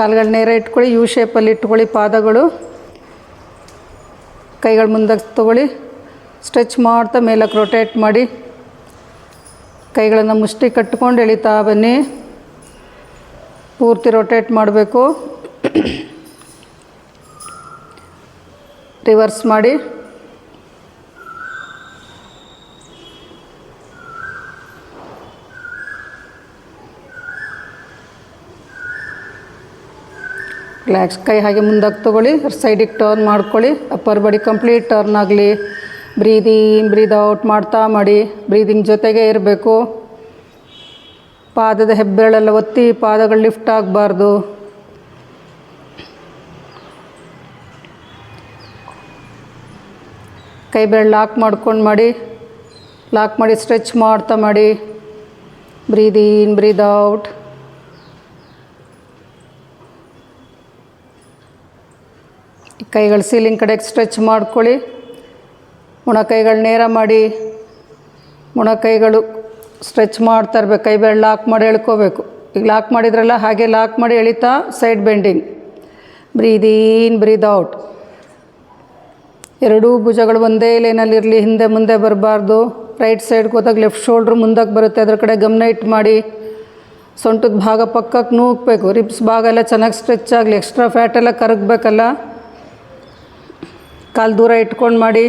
ಕಾಲುಗಳ ನೇರ ಇಟ್ಕೊಳ್ಳಿ ಯು ಶೇಪಲ್ಲಿ ಇಟ್ಕೊಳ್ಳಿ ಪಾದಗಳು. ಕೈಗಳು ಮುಂದಕ್ಕೆ ತೊಗೊಳ್ಳಿ. ಸ್ಟ್ರೆಚ್ ಮಾಡ್ತಾ ಮೇಲಕ್ಕೆ ರೊಟೇಟ್ ಮಾಡಿ. ಕೈಗಳನ್ನು ಮುಷ್ಟಿ ಕಟ್ಕೊಂಡು ಎಳಿತಾ ಬನ್ನಿ. ಪೂರ್ತಿ ರೊಟೇಟ್ ಮಾಡಬೇಕು. ರಿವರ್ಸ್ ಮಾಡಿ. ರಿಲ್ಯಾಕ್ಸ್ ಕೈ ಹಾಗೆ ಮುಂದಕ್ಕೆ ತೊಗೊಳ್ಳಿ. ಸೈಡಿಗೆ ಟರ್ನ್ ಮಾಡ್ಕೊಳ್ಳಿ. ಅಪ್ಪರ್ ಬಾಡಿ ಕಂಪ್ಲೀಟ್ ಟರ್ನ್ ಆಗಲಿ. ಬ್ರೀದಿಂಗ್ ಬ್ರೀದ್ ಔಟ್ ಮಾಡ್ತಾ ಮಾಡಿ. ಬ್ರೀದಿಂಗ್ ಜೊತೆಗೆ ಇರಬೇಕು. ಪಾದದ ಹೆಬ್ಬೆರಳೆಲ್ಲ ಒತ್ತಿ ಪಾದಗಳು ಲಿಫ್ಟ್ ಆಗಬಾರ್ದು. ಕೈ ಬೆರಳು ಲಾಕ್ ಮಾಡ್ಕೊಂಡು ಮಾಡಿ. ಲಾಕ್ ಮಾಡಿ ಸ್ಟ್ರೆಚ್ ಮಾಡ್ತಾ ಮಾಡಿ. ಬ್ರೀದ್ ಇನ್ ಬ್ರೀದ್ ಔಟ್ ಕೈಗಳು ಸೀಲಿಂಗ್ ಕಡೆಗೆ ಸ್ಟ್ರೆಚ್ ಮಾಡ್ಕೊಳ್ಳಿ. ಮೊಣಕೈಗಳು ನೇರ ಮಾಡಿ. ಮೊಣಕೈಗಳು ಸ್ಟ್ರೆಚ್ ಮಾಡ್ತಾ ಇರ್ಬೇಕು. ಕೈ ಬೆರಳು ಲಾಕ್ ಮಾಡಿ ಎಳ್ಕೋಬೇಕು. ಈಗ ಲಾಕ್ ಮಾಡಿದ್ರಲ್ಲ, ಹಾಗೆ ಲಾಕ್ ಮಾಡಿ ಎಳಿತಾ side bending. Breathe in, breathe out. ಎರಡೂ ಭುಜಗಳು ಒಂದೇ ಲೈನಲ್ಲಿರಲಿ ಹಿಂದೆ ಮುಂದೆ ಬರಬಾರ್ದು. ರೈಟ್ ಸೈಡ್ಗೆ ಹೋದಾಗ ಲೆಫ್ಟ್ ಶೋಲ್ಡ್ರ್ ಮುಂದಕ್ಕೆ ಬರುತ್ತೆ. ಅದ್ರ ಕಡೆ ಗಮನ ಇಟ್ಟು ಮಾಡಿ. ಸೊಂಟದ ಭಾಗ ಪಕ್ಕಕ್ಕೆ ನೂಕಬೇಕು. ರಿಬ್ಸ್ ಭಾಗ ಎಲ್ಲ ಚೆನ್ನಾಗಿ ಸ್ಟ್ರೆಚ್ ಆಗಲಿ. ಎಕ್ಸ್ಟ್ರಾ ಫ್ಯಾಟ್ ಎಲ್ಲ ಕರಗಬೇಕಲ್ಲ. ಕಾಲು ದೂರ ಇಟ್ಕೊಂಡು ಮಾಡಿ.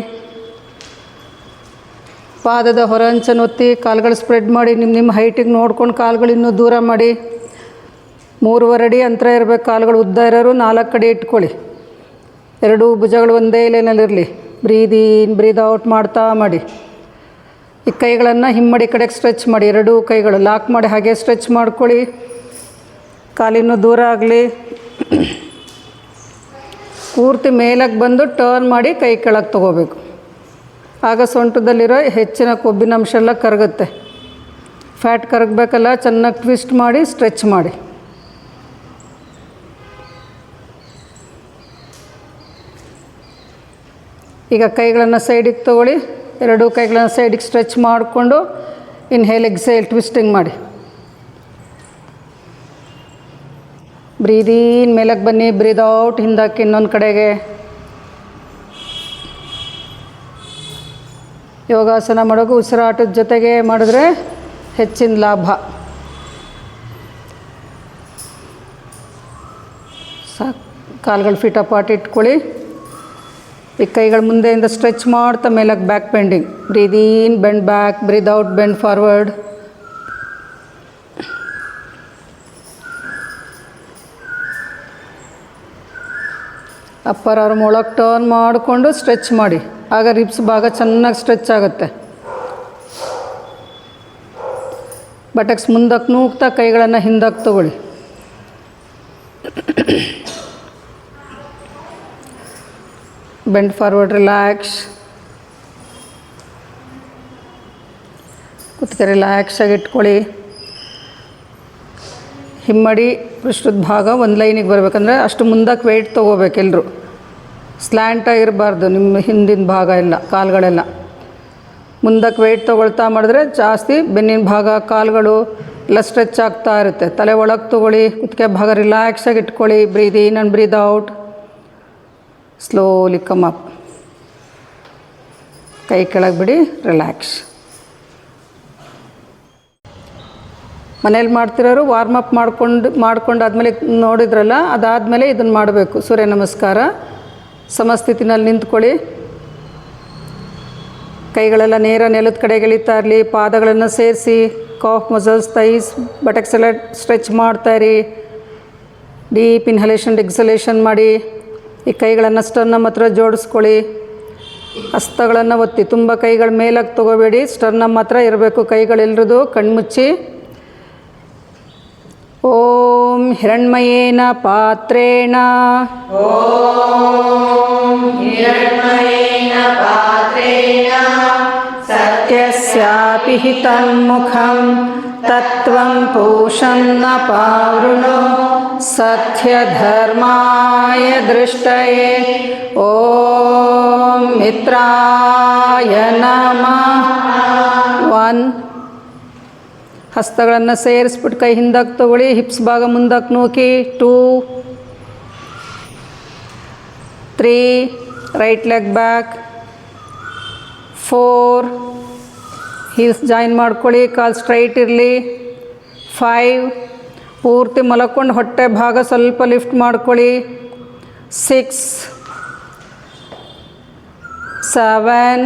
ಪಾದದ ಹೊರ ಅಂಚನ್ನು ಒತ್ತಿ ಕಾಲುಗಳು ಸ್ಪ್ರೆಡ್ ಮಾಡಿ ನಿಮ್ಮ ನಿಮ್ಮ ಹೈಟಿಗೆ ನೋಡ್ಕೊಂಡು ಕಾಲುಗಳು ಇನ್ನೂ ದೂರ ಮಾಡಿ. ಮೂರುವರೆ ಅಡಿ ಅಂತರ ಇರಬೇಕು, ಕಾಲುಗಳು ಉದ್ದ ಇರೋರು ನಾಲ್ಕು ಅಡಿ ಇಟ್ಕೊಳ್ಳಿ. ಎರಡೂ ಭುಜಗಳು ಒಂದೇ ಲೈನಲ್ಲಿರಲಿ ಬ್ರೀದ್ ಇನ್ ಬ್ರೀದ್ ಔಟ್ ಮಾಡ್ತಾ ಮಾಡಿ. ಈ ಕೈಗಳನ್ನು ಹಿಮ್ಮಡಿ ಕಡೆಗೆ ಸ್ಟ್ರೆಚ್ ಮಾಡಿ, ಎರಡೂ ಕೈಗಳು ಲಾಕ್ ಮಾಡಿ ಹಾಗೆ ಸ್ಟ್ರೆಚ್ ಮಾಡ್ಕೊಳ್ಳಿ. ಕಾಲಿನೂ ದೂರ ಆಗಲಿ. ಪೂರ್ತಿ ಮೇಲಕ್ಕೆ ಬಂದು ಟರ್ನ್ ಮಾಡಿ ಕೈ ಕೆಳಗೆ ತೊಗೋಬೇಕು. ಆಗ ಸೊಂಟದಲ್ಲಿರೋ ಹೆಚ್ಚಿನ ಕೊಬ್ಬಿನ ಅಂಶ ಎಲ್ಲ ಕರಗುತ್ತೆ. ಫ್ಯಾಟ್ ಕರಗಬೇಕಲ್ಲ, ಚೆನ್ನಾಗಿ ಟ್ವಿಸ್ಟ್ ಮಾಡಿ ಸ್ಟ್ರೆಚ್ ಮಾಡಿ. ಈಗ ಕೈಗಳನ್ನು ಸೈಡಿಗೆ ತೊಗೊಳ್ಳಿ. ಎರಡೂ ಕೈಗಳನ್ನು ಸೈಡಿಗೆ ಸ್ಟ್ರೆಚ್ ಮಾಡಿಕೊಂಡು ಇನ್ಹೇಲ್ ಎಕ್ಸೈಲ್ ಟ್ವಿಸ್ಟಿಂಗ್ ಮಾಡಿ. ಬ್ರೀದ್, ಇನ್ ಮೇಲಕ್ಕೆ ಬನ್ನಿ, ಬ್ರೀದ್ ಔಟ್, ಹಿಂದಕ್ಕೆ ಇನ್ನೊಂದು ಕಡೆಗೆ. ಯೋಗಾಸನ ಮಾಡೋಕ್ಕೂ ಉಸಿರಾಟದ ಜೊತೆಗೆ ಮಾಡಿದ್ರೆ ಹೆಚ್ಚಿನ ಲಾಭ. ಸಾಕು, ಕಾಲುಗಳು ಫಿಟ್ ಅಪಾಟ್ ಇಟ್ಕೊಳ್ಳಿ. ಈ ಕೈಗಳು ಮುಂದೆಯಿಂದ ಸ್ಟ್ರೆಚ್ ಮಾಡ್ತಾ ಮೇಲಕ್ಕೆ back bending breathe in bend back breathe out bend forward upper arm ಒಳಗೆ ಟರ್ನ್ ಮಾಡಿಕೊಂಡು ಸ್ಟ್ರೆಚ್ ಮಾಡಿ. ಆಗ ರಿಬ್ಸ್ ಭಾಗ ಚೆನ್ನಾಗಿ ಸ್ಟ್ರೆಚ್ ಆಗುತ್ತೆ. ಬಟಕ್ಸ್ ಮುಂದಕ್ಕೆ ನೂಗ್ತಾ ಕೈಗಳನ್ನು ಹಿಂದಕ್ಕೆ ತಗೊಳ್ಳಿ. ಬೆಂಡ್ ಫಾರ್ವರ್ಡ್ ರಿಲ್ಯಾಕ್ಸ್ ಕುತ್ತಿಗೆ ರಿಲ್ಯಾಕ್ಸಾಗಿ ಇಟ್ಕೊಳ್ಳಿ. ಹಿಮ್ಮಡಿ ಪೃಷ್ಠದ ಭಾಗ ಒಂದು ಲೈನಿಗೆ ಬರಬೇಕಂದ್ರೆ ಅಷ್ಟು ಮುಂದಕ್ಕೆ ವೆಯ್ಟ್ ತೊಗೋಬೇಕು ಎಲ್ಲರೂ ಸ್ಲ್ಯಾಂಟಾಗಿ ಇರಬಾರ್ದು, ನಿಮ್ಮ ಹಿಂದಿನ ಭಾಗ ಎಲ್ಲ, ಕಾಲುಗಳೆಲ್ಲ. ಮುಂದಕ್ಕೆ ವೆಯ್ಟ್ ತೊಗೊಳ್ತಾ ಮಾಡಿದ್ರೆ ಜಾಸ್ತಿ ಬೆನ್ನಿನ ಭಾಗ, ಕಾಲುಗಳು ಎಲ್ಲ ಸ್ಟ್ರೆಚ್ ಆಗ್ತಾ ಇರುತ್ತೆ. ತಲೆ ಒಳಗೆ ತೊಗೊಳ್ಳಿ, ಕುತ್ತಿಗೆ ಭಾಗ ರಿಲ್ಯಾಕ್ಸಾಗಿ ಇಟ್ಕೊಳ್ಳಿ breathe in and breathe out slowly come up ಕೈ ಕೆಳಗೆ ಬಿಡಿ ರಿಲ್ಯಾಕ್ಸ್ ಮನೇಲಿ ಮಾಡ್ತಿರೋರು ವಾರ್ಮ್ ಅಪ್ ಮಾಡ್ಕೊಂಡು ಮಾಡ್ಕೊಂಡು ಆದಮೇಲೆ ನೋಡಿದ್ರಲ್ಲ, ಅದಾದಮೇಲೆ ಇದನ್ನು ಮಾಡಬೇಕು. ಸೂರ್ಯ ನಮಸ್ಕಾರ. ಸಮಸ್ಥಿತಿನಲ್ಲಿ ನಿಂತ್ಕೊಳ್ಳಿ. ಕೈಗಳೆಲ್ಲ ನೇರ ನೆಲದ ಕಡೆಗೆ ಎಳಿತಾ ಇರಲಿ. ಪಾದಗಳನ್ನು ಸೇರಿಸಿ ಕಾಫ್ ಮಸಲ್ಸ್ ತೈಸ್ ಬಟಕ್ಸ್ ಎಲ್ಲ ಸ್ಟ್ರೆಚ್ ಮಾಡ್ತಾ ಇರಿ. ಡೀಪ್ ಇನ್ಹಲೇಷನ್ ಎಕ್ಸಲೇಷನ್ ಮಾಡಿ. ಈ ಕೈಗಳನ್ನು ಸ್ಟರ್ನ ಹತ್ರ ಜೋಡಿಸ್ಕೊಳ್ಳಿ. ಹಸ್ತಗಳನ್ನು ಒತ್ತಿ. ತುಂಬ ಕೈಗಳ ಮೇಲಕ್ಕೆ ತೊಗೋಬೇಡಿ. ಸ್ಟರ್ನಮ್ ಹತ್ರ ಇರಬೇಕು. ಕೈಗಳೆಲ್ಲರದು ಕಣ್ಮುಚ್ಚಿ. ॐ हिरण्मयेन पात्रेण। हिरण्मयेन पात्रेण। सत्यस्यापि हितं मुखं तत्त्वं पोषं न पावृणु। सत्यधर्माय दृष्टये। ॐ मित्राय नमः। वन् ಹಸ್ತಗಳನ್ನು ಸೇರಿಸ್ಬಿಟ್ಟು ಕೈ ಹಿಂದಕ್ಕೆ ತಗೊಳ್ಳಿ, ಹಿಪ್ಸ್ ಭಾಗ ಮುಂದಕ್ಕೆ ನೂಕಿ, two, three, right leg back, four, heels join ಮಾಡ್ಕೊಳ್ಳಿ, ಕಾಲು ಸ್ಟ್ರೈಟ್ ಇರಲಿ, ಫೈವ್, ಪೂರ್ತಿ ಮಲಕ್ಕೊಂಡು ಹೊಟ್ಟೆ ಭಾಗ ಸ್ವಲ್ಪ ಲಿಫ್ಟ್ ಮಾಡ್ಕೊಳ್ಳಿ, ಸಿಕ್ಸ್, ಸೆವೆನ್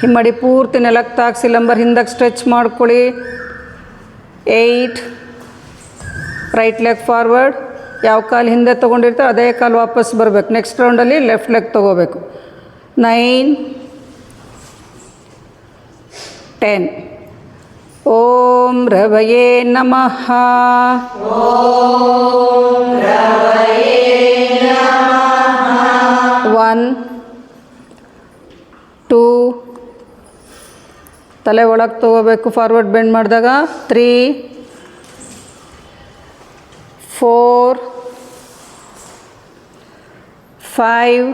ಹಿಮ್ಮಡಿ ಪೂರ್ತಿ ನೆಲಕ್ಕೆ ತಾಗಿಸಿ ಲಂಬರ್ ಹಿಂದಕ್ಕೆ ಸ್ಟ್ರೆಚ್ ಮಾಡ್ಕೊಳ್ಳಿ. ಏಯ್ಟ್. Right leg forward. ಯಾವ ಕಾಲು ಹಿಂದೆ ತೊಗೊಂಡಿರ್ತಾರೆ ಅದೇ ಕಾಲು ವಾಪಸ್ ಬರಬೇಕು. ನೆಕ್ಸ್ಟ್ ರೌಂಡಲ್ಲಿ ಲೆಫ್ಟ್ ಲೆಗ್ ತೊಗೋಬೇಕು. ನೈನ್. ಟೆನ್. ಓಂ ರವಯೇ ನಮಃ. ಒನ್ ಟೂ ತಲೆ ಒಳಗೆ ತೊಗೋಬೇಕು ಫಾರ್ವರ್ಡ್ ಬೆಂಡ್ ಮಾಡಿದಾಗ three four five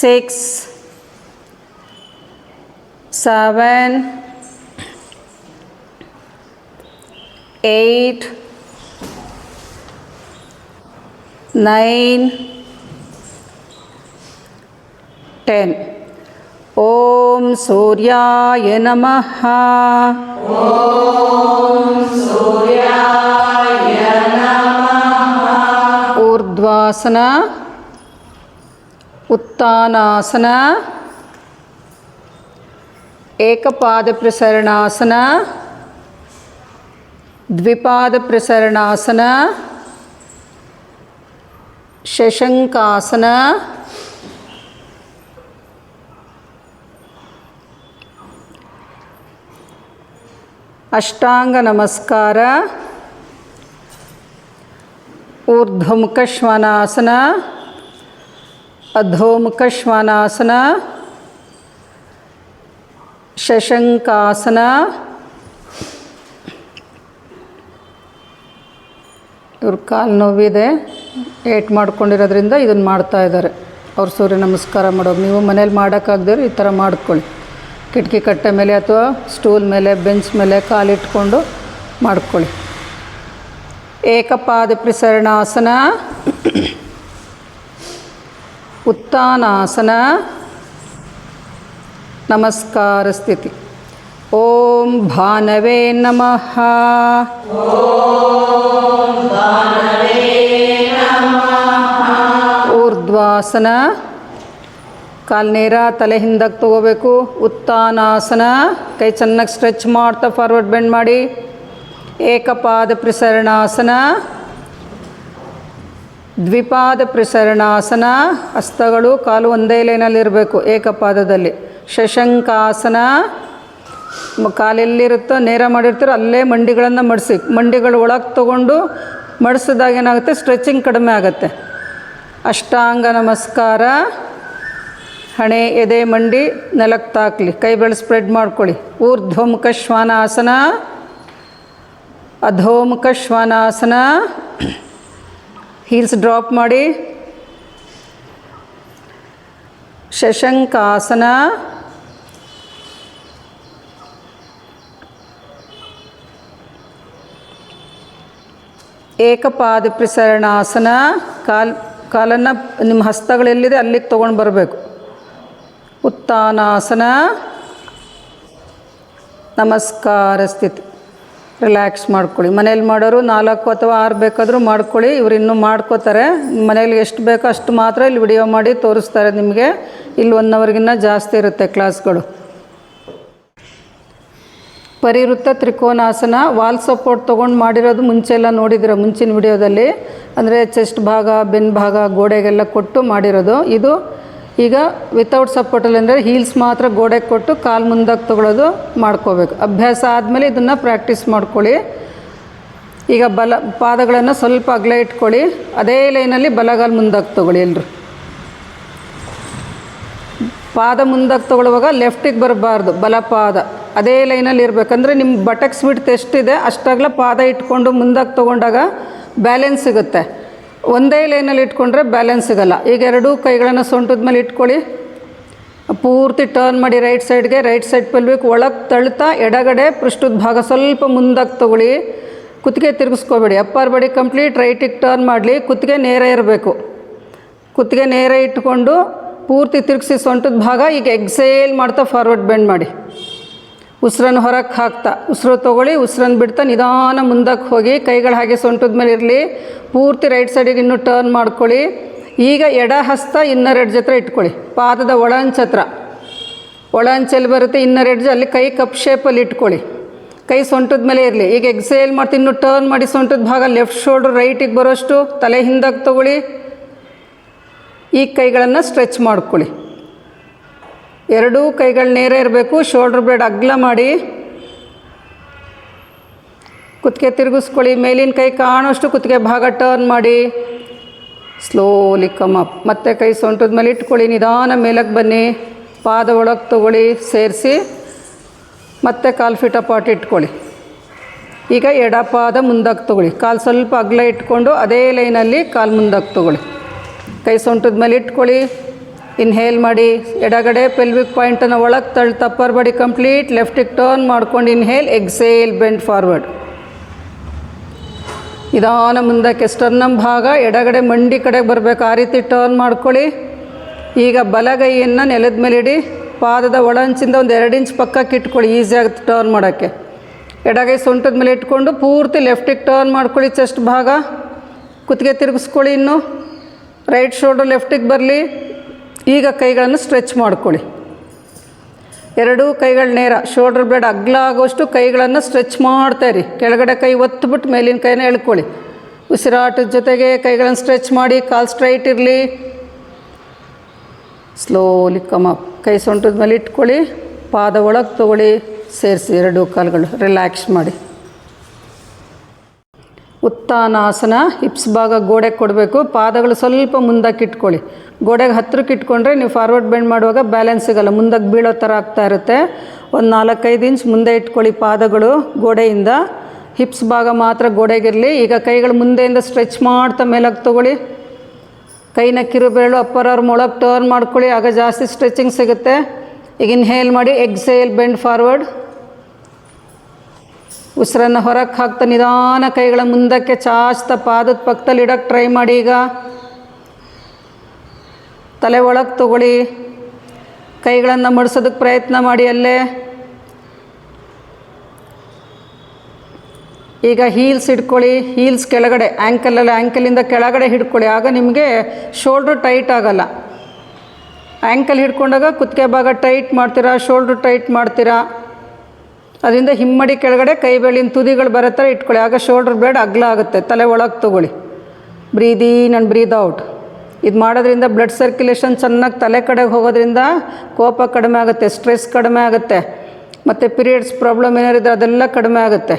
six seven, eight, nine, ten. ॐ सूर्याय नमः ऊर्ध्वासन उत्तानासन ఏకపాదప్రసరణాసన ద్విపాదప్రసరణాసన శశంకాసన ಅಷ್ಟಾಂಗ ನಮಸ್ಕಾರ. ಊರ್ಧ್ವಮುಖ ಶ್ವಾನಾಸನ ಅಧೋಮುಖ ಶ್ವಾನಾಸನ ಶಶಂಕಾಸನ, ಇವ್ರ ಕಾಲು ನೋವಿದೆ. ಏಟ್ ಮಾಡ್ಕೊಂಡಿರೋದ್ರಿಂದ ಇದನ್ನು ಮಾಡ್ತಾ ಇದ್ದಾರೆ. ಅವ್ರು ಸೂರ್ಯ ನಮಸ್ಕಾರ ಮಾಡೋದು ನೀವು ಮನೇಲಿ ಮಾಡೋಕ್ಕಾಗದಿರೋ ಈ ಥರ ಮಾಡ್ಕೊಳ್ಳಿ. ಕಿಟಕಿ ಕಟ್ಟೆ ಮೇಲೆ ಅಥವಾ ಸ್ಟೂಲ್ ಮೇಲೆ ಬೆಂಚ್ ಮೇಲೆ ಕಾಲಿಟ್ಕೊಂಡು ಮಾಡ್ಕೊಳ್ಳಿ. ಏಕಪಾದ ಪ್ರಸರಣಾಸನ ಉತ್ತಾನಾಸನ ನಮಸ್ಕಾರ ಸ್ಥಿತಿ. ಓಂ ಭಾನವೇ ನಮಃ. ಊರ್ಧ್ವಾಸನ ಕಾಲು ನೇರ ತಲೆ ಹಿಂದಕ್ಕೆ ತಗೋಬೇಕು. ಉತ್ತಾನಾಸನ. ಕೈ ಚೆನ್ನಾಗಿ ಸ್ಟ್ರೆಚ್ ಮಾಡ್ತಾ ಫಾರ್ವರ್ಡ್ ಬೆಂಡ್ ಮಾಡಿ. ಏಕಪಾದ ಪ್ರಸರಣಾಸನ. ದ್ವಿಪಾದ ಪ್ರಸರಣಾಸನ. ಹಸ್ತಗಳು ಕಾಲು ಒಂದೇ ಲೈನಲ್ಲಿರಬೇಕು ಏಕಪಾದದಲ್ಲಿ. ಶಶಂಕಾಸನ. ಕಾಲೆಲ್ಲಿರುತ್ತೋ ನೇರ ಮಾಡಿರ್ತೀರೋ ಅಲ್ಲೇ ಮಂಡಿಗಳನ್ನು ಮಡಿಸಿ. ಮಂಡಿಗಳು ಒಳಗೆ ತೊಗೊಂಡು ಮಡಿಸಿದಾಗ ಏನಾಗುತ್ತೆ? ಸ್ಟ್ರೆಚಿಂಗ್ ಕಡಿಮೆ ಆಗುತ್ತೆ. ಅಷ್ಟಾಂಗ ನಮಸ್ಕಾರ. ಹಣೆ, ಎದೆ, ಮಂಡಿ ನೆಲಕ್ಕೆ ತಾಕಲಿ. ಕೈ ಬೆಳೆ ಸ್ಪ್ರೆಡ್ ಮಾಡ್ಕೊಳ್ಳಿ. ಊರ್ಧ್ವಮುಖ ಶ್ವಾನಾಸನ, ಅಧೋಮುಖ ಶ್ವಾನಾಸನ. ಹೀಲ್ಸ್ ಡ್ರಾಪ್ ಮಾಡಿ. ಶಶಂಕಾಸನ. ಏಕಪಾದ ಪ್ರಸರಣಾಸನ. ಕಾಲ್, ಕಾಲನ್ನು ನಿಮ್ಮ ಹಸ್ತಗಳೆಲ್ಲಿದೆ ಅಲ್ಲಿಗೆ ತೊಗೊಂಡು ಬರಬೇಕು. ಉತ್ತಾನಾಸನ ನಮಸ್ಕಾರ ಸ್ಥಿತಿ ರಿಲ್ಯಾಕ್ಸ್ ಮಾಡ್ಕೊಳ್ಳಿ. ಮನೇಲಿ ಮಾಡೋರು ನಾಲ್ಕು ಅಥವಾ ಆರು ಬೇಕಾದರೂ ಮಾಡ್ಕೊಳ್ಳಿ. ಇವ್ರು ಇನ್ನೂ ಮಾಡ್ಕೋತಾರೆ. ಮನೇಲಿ ಎಷ್ಟು ಬೇಕೋ ಅಷ್ಟು ಮಾತ್ರ ಇಲ್ಲಿ ವಿಡಿಯೋ ಮಾಡಿ ತೋರಿಸ್ತಾರೆ ನಿಮಗೆ. ಇಲ್ಲಿ ಒನ್ ಅವರ್ಗಿನ್ನ ಜಾಸ್ತಿ ಇರುತ್ತೆ ಕ್ಲಾಸ್ಗಳು. ಪರಿವೃತ್ತ ತ್ರಿಕೋನಾಸನ, ವಾಲ್ ಸಪೋರ್ಟ್ ತೊಗೊಂಡು ಮಾಡಿರೋದು ಮುಂಚೆ ಎಲ್ಲ ನೋಡಿದಿರ ಮುಂಚಿನ ವಿಡಿಯೋದಲ್ಲಿ? ಅಂದರೆ ಚೆಸ್ಟ್ ಭಾಗ, ಬೆನ್ ಭಾಗ, ಗೋಡೆಗೆಲ್ಲ ಕೊಟ್ಟು ಮಾಡಿರೋದು. ಇದು ಈಗ ವಿತೌಟ್ ಸಪೋರ್ಟಲ್ಲಿ ಅಂದರೆ ಹೀಲ್ಸ್ ಮಾತ್ರ ಗೋಡೆಗೆ ಕೊಟ್ಟು ಕಾಲು ಮುಂದಕ್ಕೆ ತೊಗೊಳೋದು ಮಾಡ್ಕೋಬೇಕು. ಅಭ್ಯಾಸ ಆದಮೇಲೆ ಇದನ್ನು ಪ್ರಾಕ್ಟೀಸ್ ಮಾಡ್ಕೊಳ್ಳಿ. ಈಗ ಬಲ, ಪಾದಗಳನ್ನು ಸ್ವಲ್ಪ ಅಗಲ ಇಟ್ಕೊಳ್ಳಿ. ಅದೇ ಲೈನಲ್ಲಿ ಬಲಗಾಲು ಮುಂದಕ್ಕೆ ತೊಗೊಳ್ಳಿ ಎಲ್ಲರೂ ಪಾದ ಮುಂದಕ್ಕೆ ತೊಗೊಳ್ಳುವಾಗ ಲೆಫ್ಟಿಗೆ ಬರಬಾರ್ದು, ಬಲಪಾದ. ಅದೇ ಲೈನಲ್ಲಿ ಇರಬೇಕಂದ್ರೆ ನಿಮ್ಮ ಬಟಕ್ಸ್ ಬಿಡ್ತು ಎಷ್ಟಿದೆ ಅಷ್ಟಾಗಲ ಪಾದ ಇಟ್ಕೊಂಡು ಮುಂದಕ್ಕೆ ತೊಗೊಂಡಾಗ ಬ್ಯಾಲೆನ್ಸ್ ಸಿಗುತ್ತೆ. ಒಂದೇ ಲೈನಲ್ಲಿ ಇಟ್ಕೊಂಡ್ರೆ ಬ್ಯಾಲೆನ್ಸ್ ಸಿಗಲ್ಲ. ಈಗ ಎರಡೂ ಕೈಗಳನ್ನು ಸೊಂಟದ ಮೇಲೆ ಇಟ್ಕೊಳ್ಳಿ. ಪೂರ್ತಿ ಟರ್ನ್ ಮಾಡಿ ರೈಟ್ ಸೈಡ್ಗೆ ರೈಟ್ ಸೈಡ್ ಪೆಲ್ವಿಕ್ ಒಳಗೆ ತಳ್ತಾ ಎಡಗಡೆ ಪೃಷ್ಠದ ಭಾಗ ಸ್ವಲ್ಪ ಮುಂದಕ್ಕೆ ತಗೊಳ್ಳಿ. ಕುತ್ತಿಗೆ ತಿರುಗಿಸ್ಕೋಬೇಡಿ. ಅಪ್ಪರ್ ಬಾಡಿ ಕಂಪ್ಲೀಟ್ ರೈಟಿಗೆ ಟರ್ನ್ ಮಾಡಲಿ. ಕುತ್ತಿಗೆ ನೇರ ಇರಬೇಕು. ಕುತ್ತಿಗೆ ನೇರ ಇಟ್ಕೊಂಡು ಪೂರ್ತಿ ತಿರುಗಿಸಿ ಸೊಂಟದ ಭಾಗ ಈಗ ಎಕ್ಸೇಲ್ ಮಾಡ್ತಾ ಫಾರ್ವರ್ಡ್ ಬೆಂಡ್ ಮಾಡಿ. ಉಸಿರನ್ನು ಹೊರಕ್ಕೆ ಹಾಕ್ತಾ, ಉಸಿರು ತೊಗೊಳ್ಳಿ, ಉಸಿರನ್ನು ಬಿಡ್ತಾ ನಿಧಾನ ಮುಂದಕ್ಕೆ ಹೋಗಿ ಕೈಗಳು ಹಾಗೆ ಸೊಂಟದ ಮೇಲೆ ಇರಲಿ, ಪೂರ್ತಿ ರೈಟ್ ಸೈಡಿಗೆ ಇನ್ನೂ ಟರ್ನ್ ಮಾಡ್ಕೊಳ್ಳಿ. ಈಗ ಎಡ ಹಸ್ತ ಇನ್ನರ್ ಎಡ್ಜ್ ಹತ್ರ ಇಟ್ಕೊಳ್ಳಿ. ಪಾದದ ಒಳ ಹತ್ರ ಬರುತ್ತೆ ಇನ್ನರ್ ಎಡ್ಜ್ ಅಲ್ಲಿ ಕೈ ಕಪ್ ಶೇಪಲ್ಲಿ ಇಟ್ಕೊಳ್ಳಿ. ಕೈ ಸೊಂಟದ ಮೇಲೆ ಇರಲಿ. ಈಗ ಎಕ್ಸೇಲ್ ಮಾಡ್ತಿ ಇನ್ನು ಟರ್ನ್ ಮಾಡಿ ಸೊಂಟದ ಭಾಗ ಲೆಫ್ಟ್ ಶೋಲ್ಡ್ರ್ ರೈಟಿಗೆ ಬರೋಷ್ಟು, ತಲೆ ಹಿಂದಕ್ಕೆ ತೊಗೊಳ್ಳಿ. ಈ ಕೈಗಳನ್ನು ಸ್ಟ್ರೆಚ್ ಮಾಡ್ಕೊಳ್ಳಿ. ಎರಡೂ ಕೈಗಳು ನೇರ ಇರಬೇಕು ಶೋಲ್ಡ್ರ್ ಬ್ಲೇಡ್ ಅಗ್ಲ ಮಾಡಿ. ಕುತ್ತಿಗೆ ತಿರುಗಿಸ್ಕೊಳ್ಳಿ, ಮೇಲಿನ ಕೈ ಕಾಣೋಷ್ಟು ಕುತ್ತಿಗೆ ಭಾಗ ಟರ್ನ್ ಮಾಡಿ. ಸ್ಲೋಲಿ ಕಮ್ ಅಪ್ ಮತ್ತೆ ಕೈ ಸೊಂಟದ ಮೇಲೆ ಇಟ್ಕೊಳ್ಳಿ, ನಿಧಾನ ಮೇಲಕ್ಕೆ ಬನ್ನಿ. ಪಾದ ಒಳಗೆ ತಗೊಳ್ಳಿ, ಸೇರಿಸಿ. ಮತ್ತೆ ಕಾಲು ಫೀಟ್ ಅಪಾಟ್ ಇಟ್ಕೊಳ್ಳಿ. ಈಗ ಎಡ ಪಾದ ಮುಂದಕ್ಕೆ ತಗೊಳ್ಳಿ. ಕಾಲು ಸ್ವಲ್ಪ ಅಗ್ಲ ಇಟ್ಕೊಂಡು ಅದೇ ಲೈನಲ್ಲಿ ಕಾಲು ಮುಂದಕ್ಕೆ ತಗೊಳ್ಳಿ. ಕೈ ಸೊಂಟದ ಮೇಲೆ ಇಟ್ಕೊಳ್ಳಿ. ಇನ್ಹೇಲ್ ಮಾಡಿ, ಎಡಗಡೆ ಪೆಲ್ವಿಕ್ ಪಾಯಿಂಟನ್ನು ಒಳಗೆ ತಳ್ಳಿ ತಪ್ಪರ್ ಬಡಿ ಕಂಪ್ಲೀಟ್ ಲೆಫ್ಟಿಗೆ ಟರ್ನ್ ಮಾಡ್ಕೊಂಡು ಇನ್ಹೇಲ್ ಎಕ್ಸೇಲ್ ಬೆಂಡ್ ಫಾರ್ವರ್ಡ್ ನಿಧಾನ ಮುಂದಕ್ಕೆ ಸ್ಟರ್ನಮ್ ಭಾಗ, ಎಡಗಡೆ ಮಂಡಿ ಕಡೆಗೆ ಬರಬೇಕು, ಆ ರೀತಿ ಟರ್ನ್ ಮಾಡ್ಕೊಳ್ಳಿ. ಈಗ ಬಲಗೈಯನ್ನು ನೆಲದ ಮೇಲೆ ಇಡಿ, ಪಾದದ ಒಳಂಚಿಂದ ಒಂದು ಎರಡು ಇಂಚ್ ಪಕ್ಕಕ್ಕೆ ಇಟ್ಕೊಳ್ಳಿ ಈಸಿ ಆಗುತ್ತೆ ಟರ್ನ್ ಮಾಡೋಕ್ಕೆ. ಎಡಗೈ ಸೊಂಟದ ಮೇಲೆ ಇಟ್ಕೊಂಡು ಪೂರ್ತಿ ಲೆಫ್ಟಿಗೆ ಟರ್ನ್ ಮಾಡ್ಕೊಳ್ಳಿ ಚೆಸ್ಟ್ ಭಾಗ. ಕುತ್ತಿಗೆ ತಿರುಗಿಸ್ಕೊಳ್ಳಿ ಇನ್ನು. ರೈಟ್ ಶೋಲ್ಡರ್ ಲೆಫ್ಟಿಗೆ ಬರಲಿ. ಈಗ ಕೈಗಳನ್ನು ಸ್ಟ್ರೆಚ್ ಮಾಡ್ಕೊಳ್ಳಿ. ಎರಡೂ ಕೈಗಳು ನೇರ ಶೋಲ್ಡರ್ ಬ್ಲೇಡ್ ಅಗ್ಲಾಗುವಷ್ಟು ಕೈಗಳನ್ನು ಸ್ಟ್ರೆಚ್ ಮಾಡ್ತಾ ಇರಿ. ಕೆಳಗಡೆ ಕೈ ಒತ್ತುಬಿಟ್ಟು ಮೇಲಿನ ಕೈನ ಎಳ್ಕೊಳ್ಳಿ. ಉಸಿರಾಟದ ಜೊತೆಗೆ ಕೈಗಳನ್ನು ಸ್ಟ್ರೆಚ್ ಮಾಡಿ, ಕಾಲು ಸ್ಟ್ರೈಟ್ ಇರಲಿ. ಸ್ಲೋಲಿ ಕಮಪ್ ಕೈ ಸೊಂಟದ ಮೇಲೆ ಇಟ್ಕೊಳ್ಳಿ. ಪಾದ ಒಳಗೆ ತೊಗೊಳ್ಳಿ. ಸೇರಿಸಿ ಎರಡೂ ಕಾಲುಗಳು. ರಿಲ್ಯಾಕ್ಸ್ ಮಾಡಿ. ಉತ್ತಾನಾಸನ, ಹಿಪ್ಸ್ ಭಾಗ ಗೋಡೆಗೆ ಕೊಡಬೇಕು. ಪಾದಗಳು ಸ್ವಲ್ಪ ಮುಂದಕ್ಕೆ ಇಟ್ಕೊಳ್ಳಿ. ಗೋಡೆಗೆ ಹತ್ರಕ್ಕೆ ಇಟ್ಕೊಂಡ್ರೆ ನೀವು ಫಾರ್ವರ್ಡ್ ಬೆಂಡ್ ಮಾಡುವಾಗ ಬ್ಯಾಲೆನ್ಸ್ ಸಿಗಲ್ಲ. ಮುಂದಕ್ಕೆ ಬೀಳೋ ಥರ ಆಗ್ತಾ ಇರುತ್ತೆ. ಒಂದು ನಾಲ್ಕೈದು ಇಂಚ್ ಮುಂದೆ ಇಟ್ಕೊಳ್ಳಿ ಪಾದಗಳು ಗೋಡೆಯಿಂದ. ಹಿಪ್ಸ್ ಭಾಗ ಮಾತ್ರ ಗೋಡೆಗಿರಲಿ. ಈಗ ಕೈಗಳು ಮುಂದೆಯಿಂದ ಸ್ಟ್ರೆಚ್ ಮಾಡ್ತಾ ಮೇಲಕ್ಕೆ ತೊಗೊಳ್ಳಿ. ಕೈನ ಕಿರುಬೇಳು ಅಪ್ಪರ್ ಮೊಳಕ್ಕೆ ಒಳಗೆ ಟರ್ನ್ ಮಾಡ್ಕೊಳ್ಳಿ. ಆಗ ಜಾಸ್ತಿ ಸ್ಟ್ರೆಚಿಂಗ್ ಸಿಗುತ್ತೆ. ಈಗ ಇನ್ಹೇಲ್ ಮಾಡಿ ಎಕ್ಸೇಲ್ ಬೆಂಡ್ ಫಾರ್ವರ್ಡ್ ಉಸಿರನ್ನು ಹೊರಕ್ಕೆ ಹಾಕ್ತಾ ನಿಧಾನ ಕೈಗಳ ಮುಂದಕ್ಕೆ ಚಾಚ್ತಾ ಪಾದದ ಪಕ್ಕದಲ್ಲಿ ಇಡೋಕ್ಕೆ ಟ್ರೈ ಮಾಡಿ ಈಗ. ತಲೆ ಒಳಗೆ ತಗೊಳ್ಳಿ. ಕೈಗಳನ್ನು ಮಡಿಸೋದಕ್ಕೆ ಪ್ರಯತ್ನ ಮಾಡಿ ಅಲ್ಲೇ. ಈಗ ಹೀಲ್ಸ್ ಹಿಡ್ಕೊಳ್ಳಿ. ಹೀಲ್ಸ್ ಕೆಳಗಡೆ ಆ್ಯಂಕಲಲ್ಲಿ ಆ್ಯಂಕಲಿಂದ ಕೆಳಗಡೆ ಹಿಡ್ಕೊಳ್ಳಿ. ಆಗ ನಿಮಗೆ ಶೋಲ್ಡ್ರ್ ಟೈಟ್ ಆಗೋಲ್ಲ. ಆ್ಯಂಕಲ್ ಹಿಡ್ಕೊಂಡಾಗ ಕುತ್ತಿಗೆ ಭಾಗ ಟೈಟ್ ಮಾಡ್ತೀರಾ ಶೋಲ್ಡ್ರ್ ಟೈಟ್ ಮಾಡ್ತೀರಾ? ಅದರಿಂದ ಹಿಮ್ಮಡಿ ಕೆಳಗಡೆ ಕೈ ಬೆಳಿನ ತುದಿಗಳು ಬರೋ ಥರ ಇಟ್ಕೊಳ್ಳಿ. ಆಗ ಶೋಲ್ಡ್ರ್ ಬ್ಲೇಡ್ ಅಗ್ಲ ಆಗುತ್ತೆ. ತಲೆ ಒಳಗೆ ತೊಗೊಳ್ಳಿ. Breathe in and breathe out ಇದು ಮಾಡೋದ್ರಿಂದ ಬ್ಲಡ್ ಸರ್ಕ್ಯುಲೇಷನ್ ಚೆನ್ನಾಗಿ ತಲೆ ಕಡೆಗೆ ಹೋಗೋದ್ರಿಂದ ಕೋಪ ಕಡಿಮೆ ಆಗುತ್ತೆ ಸ್ಟ್ರೆಸ್ ಕಡಿಮೆ ಆಗುತ್ತೆ, ಮತ್ತು ಪೀರಿಯಡ್ಸ್ ಪ್ರಾಬ್ಲಮ್ ಏನಾರಿದ್ರೆ ಅದೆಲ್ಲ ಕಡಿಮೆ ಆಗುತ್ತೆ.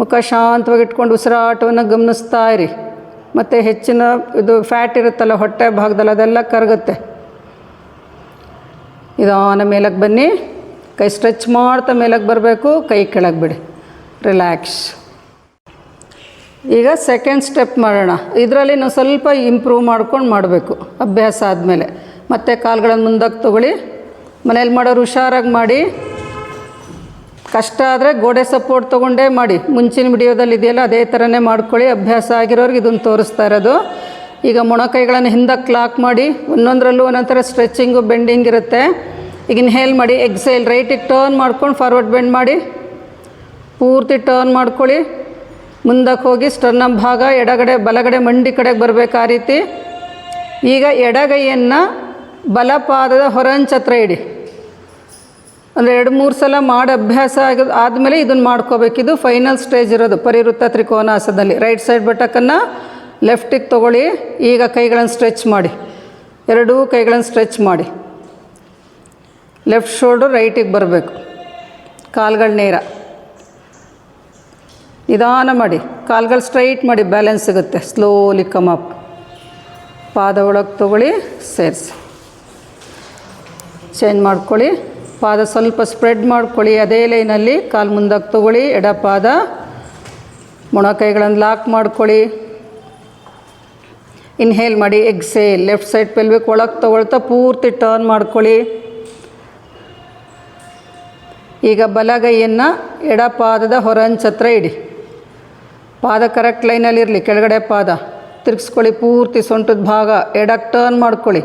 ಮುಖ ಶಾಂತವಾಗಿ ಇಟ್ಕೊಂಡು ಉಸಿರಾಟವನ್ನು ಗಮನಿಸ್ತಾ ಇರಿ. ಮತ್ತು ಹೆಚ್ಚಿನ ಇದು ಫ್ಯಾಟ್ ಇರುತ್ತಲ್ಲ, ಹೊಟ್ಟೆ ಭಾಗದಲ್ಲಿ ಅದೆಲ್ಲ ಕರಗುತ್ತೆ. ಇದಾನ ಮೇಲಕ್ಕೆ ಬನ್ನಿ. ಕೈ ಸ್ಟ್ರೆಚ್ ಮಾಡ್ತಾ ಮೇಲಕ್ಕೆ ಬರಬೇಕು, ಕೈ ಕೆಳಗೆ ಬಿಡಿ. ರಿಲ್ಯಾಕ್ಸ್ ಈಗ ಸೆಕೆಂಡ್ ಸ್ಟೆಪ್ ಮಾಡೋಣ. ಇದರಲ್ಲಿ ನಾವು ಸ್ವಲ್ಪ ಇಂಪ್ರೂವ್ ಮಾಡ್ಕೊಂಡು ಮಾಡಬೇಕು. ಅಭ್ಯಾಸ ಆದಮೇಲೆ. ಮತ್ತೆ ಕಾಲುಗಳನ್ನು ಮುಂದಕ್ಕೆ ತಗೊಳ್ಳಿ. ಮನೇಲಿ ಮಾಡೋರು ಹುಷಾರಾಗಿ ಮಾಡಿ. ಕಷ್ಟ ಆದರೆ ಗೋಡೆ ಸಪೋರ್ಟ್ ತೊಗೊಂಡೇ ಮಾಡಿ. ಮುಂಚಿನ ವಿಡಿಯೋದಲ್ಲಿ ಇದೆಯಲ್ಲ, ಅದೇ ಥರನೇ ಮಾಡ್ಕೊಳ್ಳಿ. ಅಭ್ಯಾಸ ಆಗಿರೋರಿಗೆ ಇದನ್ನು ತೋರಿಸ್ತಾ ಇರೋದು. ಈಗ ಮೊಣಕೈಗಳನ್ನು ಹಿಂದಕ್ಕೆ ಲಾಕ್ ಮಾಡಿ. ಒಂದೊಂದರಲ್ಲೂ ಒಂದೊಂದು ಥರ ಸ್ಟ್ರೆಚ್ಚಿಂಗು ಬೆಂಡಿಂಗ್ ಇರುತ್ತೆ. ಈಗ ಇನ್ಹೇಲ್ ಮಾಡಿ ಎಕ್ಸೇಲ್ ರೈಟಿಗೆ ಟರ್ನ್ ಮಾಡ್ಕೊಂಡು ಫಾರ್ವರ್ಡ್ ಬೆಂಡ್ ಮಾಡಿ. ಪೂರ್ತಿ ಟರ್ನ್ ಮಾಡ್ಕೊಳ್ಳಿ. ಮುಂದಕ್ಕೆ ಹೋಗಿ ಸ್ಟರ್ನಮ್ ಭಾಗ, ಎಡಗಡೆ, ಬಲಗಡೆ, ಮಂಡಿ ಕಡೆಗೆ ಬರಬೇಕು ಆ ರೀತಿ. ಈಗ ಎಡಗೈಯನ್ನು ಬಲಪಾದದ ಹೊರಂಚತ್ರ ಇಡಿ. ಅಂದರೆ ಎರಡು, ಮೂರು ಸಲ ಮಾಡಿ ಅಭ್ಯಾಸ ಆಗ, ಆದಮೇಲೆ ಇದನ್ನು ಮಾಡ್ಕೋಬೇಕು. ಇದು ಫೈನಲ್ ಸ್ಟೇಜ್ ಇರೋದು, ಪರಿವೃತ್ತ ತ್ರಿಕೋನಾಸದಲ್ಲಿ. ರೈಟ್ ಸೈಡ್ ಬಟಕನ್ನು ಲೆಫ್ಟಿಗೆ ತೊಗೊಳ್ಳಿ. ಈಗ ಕೈಗಳನ್ನು ಸ್ಟ್ರೆಚ್ ಮಾಡಿ. ಎರಡೂ ಕೈಗಳನ್ನು ಸ್ಟ್ರೆಚ್ ಮಾಡಿ. ಲೆಫ್ಟ್ ಶೋಲ್ಡರ್ ರೈಟಿಗೆ ಬರಬೇಕು. ಕಾಲುಗಳು ನೇರ. ನಿಧಾನ ಮಾಡಿ. ಕಾಲ್ಗಳು ಸ್ಟ್ರೈಟ್ ಮಾಡಿ ಬ್ಯಾಲೆನ್ಸ್ ಸಿಗುತ್ತೆ. ಸ್ಲೋಲಿ ಕಮ್ ಅಪ್ ಪಾದ ಒಳಗೆ ತೊಗೊಳ್ಳಿ, ಸೇರಿಸಿ. ಚೇಂಜ್ ಮಾಡ್ಕೊಳ್ಳಿ. ಪಾದ ಸ್ವಲ್ಪ ಸ್ಪ್ರೆಡ್ ಮಾಡ್ಕೊಳ್ಳಿ. ಅದೇ ಲೈನಲ್ಲಿ ಕಾಲು ಮುಂದಕ್ಕೆ ತೊಗೊಳ್ಳಿ. ಎಡ ಪಾದ ಮೊಣಕೈಗಳನ್ನು ಲಾಕ್ ಮಾಡ್ಕೊಳ್ಳಿ. ಇನ್ಹೇಲ್ ಮಾಡಿ ಎಕ್ಸೇಲ್ ಲೆಫ್ಟ್ ಸೈಡ್ ಪೆಲ್ಬೇಕು ಒಳಗೆ ತೊಗೊಳ್ತಾ ಪೂರ್ತಿ ಟರ್ನ್ ಮಾಡ್ಕೊಳ್ಳಿ. ಈಗ ಬಲಗೈಯನ್ನು ಎಡಪಾದದ ಹೊರಂಚತ್ರ ಇಡಿ. ಪಾದ ಕರೆಕ್ಟ್ ಲೈನಲ್ಲಿರಲಿ ಕೆಳಗಡೆ ಪಾದ. ತಿರ್ಗಿಸ್ಕೊಳ್ಳಿ, ಪೂರ್ತಿ ಸೊಂಟದ ಭಾಗ. ಎಡಕ್ಕೆ ಟರ್ನ್ ಮಾಡ್ಕೊಳ್ಳಿ.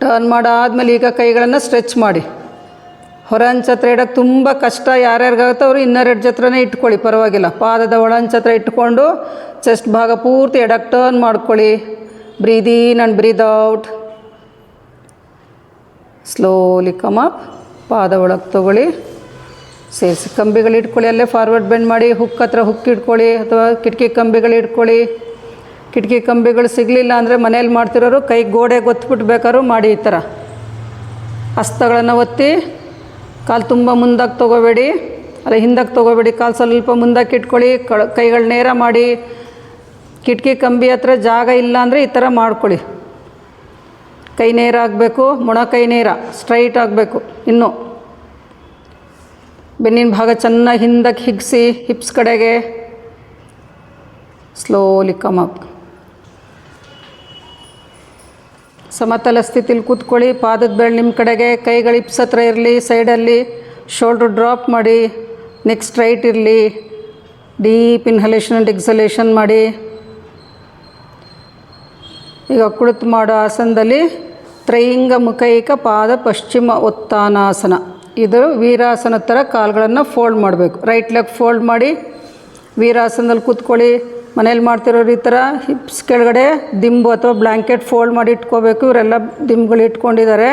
ಟರ್ನ್ ಮಾಡಾದ್ಮೇಲೆ ಈಗ ಕೈಗಳನ್ನು ಸ್ಟ್ರೆಚ್ ಮಾಡಿ. ಹೊರಂಚತ್ರ ಇಡೋಕ್ಕೆ ತುಂಬ ಕಷ್ಟ. ಯಾರ್ಯಾರಿಗಾಗುತ್ತೋ ಅವರು ಇನ್ನರ್ ರೆಡ್ ಹತ್ರನೇ ಇಟ್ಕೊಳ್ಳಿ, ಪರವಾಗಿಲ್ಲ. ಪಾದದ ಒಳಂಚತ್ರ ಇಟ್ಕೊಂಡು ಚೆಸ್ಟ್ ಭಾಗ ಪೂರ್ತಿ ಎಡಕ್ಕೆ ಟರ್ನ್ ಮಾಡ್ಕೊಳ್ಳಿ. Breathe in and breathe out slowly come up ಪಾದ ಒಳಗೆ ತೊಗೊಳ್ಳಿ. ಸೇರಿಸಿ ಕಂಬಿಗಳು ಇಟ್ಕೊಳ್ಳಿ, ಅಲ್ಲೇ ಫಾರ್ವರ್ಡ್ ಬೆಂಡ್ ಮಾಡಿ ಹುಕ್ ಹತ್ರ ಹುಕ್ ಇಟ್ಕೊಳ್ಳಿ ಅಥವಾ ಕಿಟಕಿ ಕಂಬಿಗಳು ಇಟ್ಕೊಳ್ಳಿ. ಕಿಟಕಿ ಕಂಬಿಗಳು ಸಿಗಲಿಲ್ಲ ಅಂದರೆ ಮನೇಲಿ ಮಾಡ್ತಿರೋರು ಕೈ ಗೋಡೆ ಗೊತ್ಬಿಟ್ಟು ಬೇಕಾದ್ರೂ ಮಾಡಿ ಈ ಥರ. ಹಸ್ತಗಳನ್ನು ಒತ್ತಿ, ಕಾಲು ತುಂಬ ಮುಂದಕ್ಕೆ ತೊಗೋಬೇಡಿ. ಅಲ್ಲ ಹಿಂದಕ್ಕೆ ತೊಗೋಬೇಡಿ, ಕಾಲು ಸ್ವಲ್ಪ ಮುಂದಕ್ಕೆ ಇಟ್ಕೊಳ್ಳಿ, ಕಳ, ಕೈಗಳು ನೇರ ಮಾಡಿ. ಕಿಟಕಿ ಕಂಬಿ ಹತ್ರ ಜಾಗ ಇಲ್ಲ ಅಂದರೆ ಈ ಥರ ಮಾಡ್ಕೊಳ್ಳಿ. ಕೈ ನೇರ ಆಗಬೇಕು, ಮೊಣ ಕೈ ನೇರ, ಸ್ಟ್ರೈಟ್ ಆಗಬೇಕು, ಇನ್ನೂ. ಬೆನ್ನಿನ ಭಾಗ ಚೆನ್ನಾಗಿ ಹಿಂದಕ್ಕೆ ಹಿಗ್ಸಿ ಹಿಪ್ಸ್ ಕಡೆಗೆ. ಸ್ಲೋಲಿ ಕಮ್ ಅಪ್ ಸಮತಲ ಸ್ಥಿತಿಲಿ ಕೂತ್ಕೊಳ್ಳಿ, ಪಾದದ ಬೆಳೆ ನಿಮ್ಮ ಕಡೆಗೆ, ಕೈಗಳು ಹಿಪ್ಸ್ ಹತ್ರ ಇರಲಿ ಸೈಡಲ್ಲಿ ಶೋಲ್ಡ್ರ್ ಡ್ರಾಪ್ ಮಾಡಿ ನೆಕ್ಸ್ಟ್ ಸ್ಟ್ರೈಟ್ ಇರಲಿ ಡೀಪ್ ಇನ್ಹಲೇಷನ್ ಆ್ಯಂಡ್ ಎಕ್ಸಲೇಷನ್ ಮಾಡಿ. ಈಗ ಕುಳಿತು ಮಾಡೋ ಆಸನದಲ್ಲಿ ತ್ರೈಂಗ ಮುಖೈಕ ಪಾದ ಪಶ್ಚಿಮ ಉತ್ಥಾನಾಸನ ಇದು ವೀರಾಸನ ಥರ ಕಾಲುಗಳನ್ನು ಫೋಲ್ಡ್ ಮಾಡಬೇಕು. ರೈಟ್ ಲೆಗ್ ಫೋಲ್ಡ್ ಮಾಡಿ, ವೀರಾಸನದಲ್ಲಿ ಕೂತ್ಕೊಳ್ಳಿ. ಮನೇಲಿ ಮಾಡ್ತಿರೋರು ಈ ಥರ ಹಿಪ್ಸ್ ಕೆಳಗಡೆ ದಿಂಬು ಅಥವಾ ಬ್ಲ್ಯಾಂಕೆಟ್ ಫೋಲ್ಡ್ ಮಾಡಿ ಇಟ್ಕೋಬೇಕು. ಇವರೆಲ್ಲ ದಿಂಬುಗಳು ಇಟ್ಕೊಂಡಿದ್ದಾರೆ.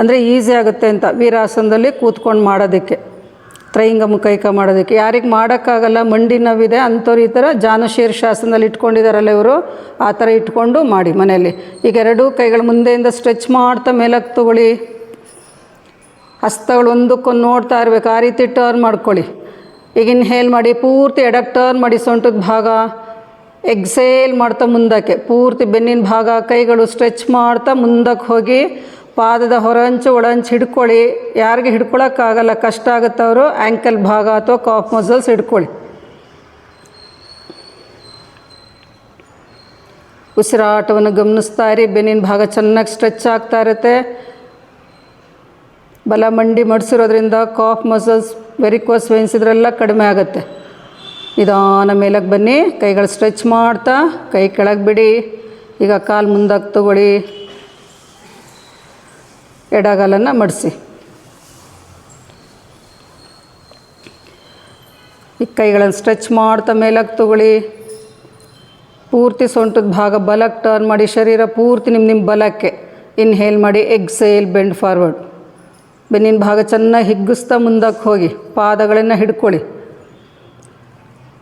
ಅಂದರೆ ಈಸಿ ಆಗುತ್ತೆ ಅಂತ ವೀರಾಸನದಲ್ಲಿ ಕೂತ್ಕೊಂಡು ಮಾಡೋದಕ್ಕೆ. ತ್ರೈಂಗ ಮುಖೈಕ ಮಾಡೋದಕ್ಕೆ. ಯಾರಿಗೆ ಮಾಡೋಕ್ಕಾಗಲ್ಲ, ಮಂಡಿ ನೋವಿದೆ, ಅಂಥವ್ರು ಈ ಥರ ಜಾನು ಶೀರ್ಷಾಸನದಲ್ಲಿ ಇಟ್ಕೊಂಡಿದ್ದಾರಲ್ಲ ಇವರು, ಆ ಥರ ಇಟ್ಕೊಂಡು ಮಾಡಿ ಮನೆಯಲ್ಲಿ ಈಗ ಎರಡೂ ಕೈಗಳು ಮುಂದೆಯಿಂದ ಸ್ಟ್ರೆಚ್ ಮಾಡ್ತಾ ಮೇಲಕ್ಕೆ ತಗೊಳ್ಳಿ. ಹಸ್ತಗಳು ಒಂದಕ್ಕೊಂದು ನೋಡ್ತಾ ಇರಬೇಕು. ಆ ರೀತಿ ಟರ್ನ್ ಮಾಡ್ಕೊಳ್ಳಿ. ಈಗ ಇನ್ಹೇಲ್ ಮಾಡಿ ಪೂರ್ತಿ ಎಡಕ್ಕೆ ಟರ್ನ್ ಮಾಡಿ ಸೊಂಟದ ಭಾಗ. ಎಕ್ಸೇಲ್ ಮಾಡ್ತಾ ಮುಂದಕ್ಕೆ. ಪೂರ್ತಿ ಬೆನ್ನಿನ ಭಾಗ, ಕೈಗಳು ಸ್ಟ್ರೆಚ್ ಮಾಡ್ತಾ ಮುಂದಕ್ಕೆ ಹೋಗಿ ಪಾದದ ಹೊರಂಚು ಒಳಂಚು ಹಿಡ್ಕೊಳ್ಳಿ. ಯಾರಿಗೆ ಹಿಡ್ಕೊಳಕ್ಕಾಗಲ್ಲ, ಕಷ್ಟ ಆಗುತ್ತೆ ಅವರು ಆ್ಯಂಕಲ್ ಭಾಗ ಅಥವಾ ಕಾಫ್ ಮಸಲ್ಸ್ ಹಿಡ್ಕೊಳ್ಳಿ. ಉಸಿರಾಟವನ್ನು ಗಮನಿಸ್ತಾ ಇರಿ. ಬೆನ್ನಿನ ಭಾಗ ಚೆನ್ನಾಗಿ ಸ್ಟ್ರೆಚ್ ಆಗ್ತಾ ಇರುತ್ತೆ. ಬಲ ಮಂಡಿ ಮಡಿಸಿರೋದ್ರಿಂದ ಕಾಫ್ ಮಸಲ್ಸ್ ವೆರಿಕೋಸ್ ವೆನ್ಸ್ ಇದರೆಲ್ಲ ಕಡಿಮೆ ಆಗುತ್ತೆ. ನಿಧಾನ ಮೇಲಕ್ಕೆ ಬನ್ನಿ, ಕೈಗಳು ಸ್ಟ್ರೆಚ್ ಮಾಡ್ತಾ, ಕೈ ಕೆಳಗೆ ಬಿಡಿ. ಈಗ ಕಾಲು ಮುಂದಕ್ಕೆ ತಗೊಳ್ಳಿ. ಎಡಗಾಲನ್ನು ಮಡಿಸಿ. ಈ ಕೈಗಳನ್ನು ಸ್ಟ್ರೆಚ್ ಮಾಡ್ತಾ ಮೇಲಕ್ಕೆ ತಗೊಳ್ಳಿ. ಪೂರ್ತಿ ಸೊಂಟದ ಭಾಗ ಬಲಕ್ಕೆ ಟರ್ನ್ ಮಾಡಿ, ಶರೀರ ಪೂರ್ತಿ ನಿಮ್ಮ ನಿಮ್ಮ ಬಲಕ್ಕೆ. ಇನ್ಹೇಲ್ ಮಾಡಿ ಎಕ್ಸೇಲ್ ಬೆಂಡ್ ಫಾರ್ವರ್ಡ್ ಬೆನ್ನಿನ ಭಾಗ ಚೆನ್ನಾಗಿ ಹಿಗ್ಗಿಸ್ತಾ ಮುಂದಕ್ಕೆ ಹೋಗಿ, ಪಾದಗಳನ್ನು ಹಿಡ್ಕೊಳ್ಳಿ.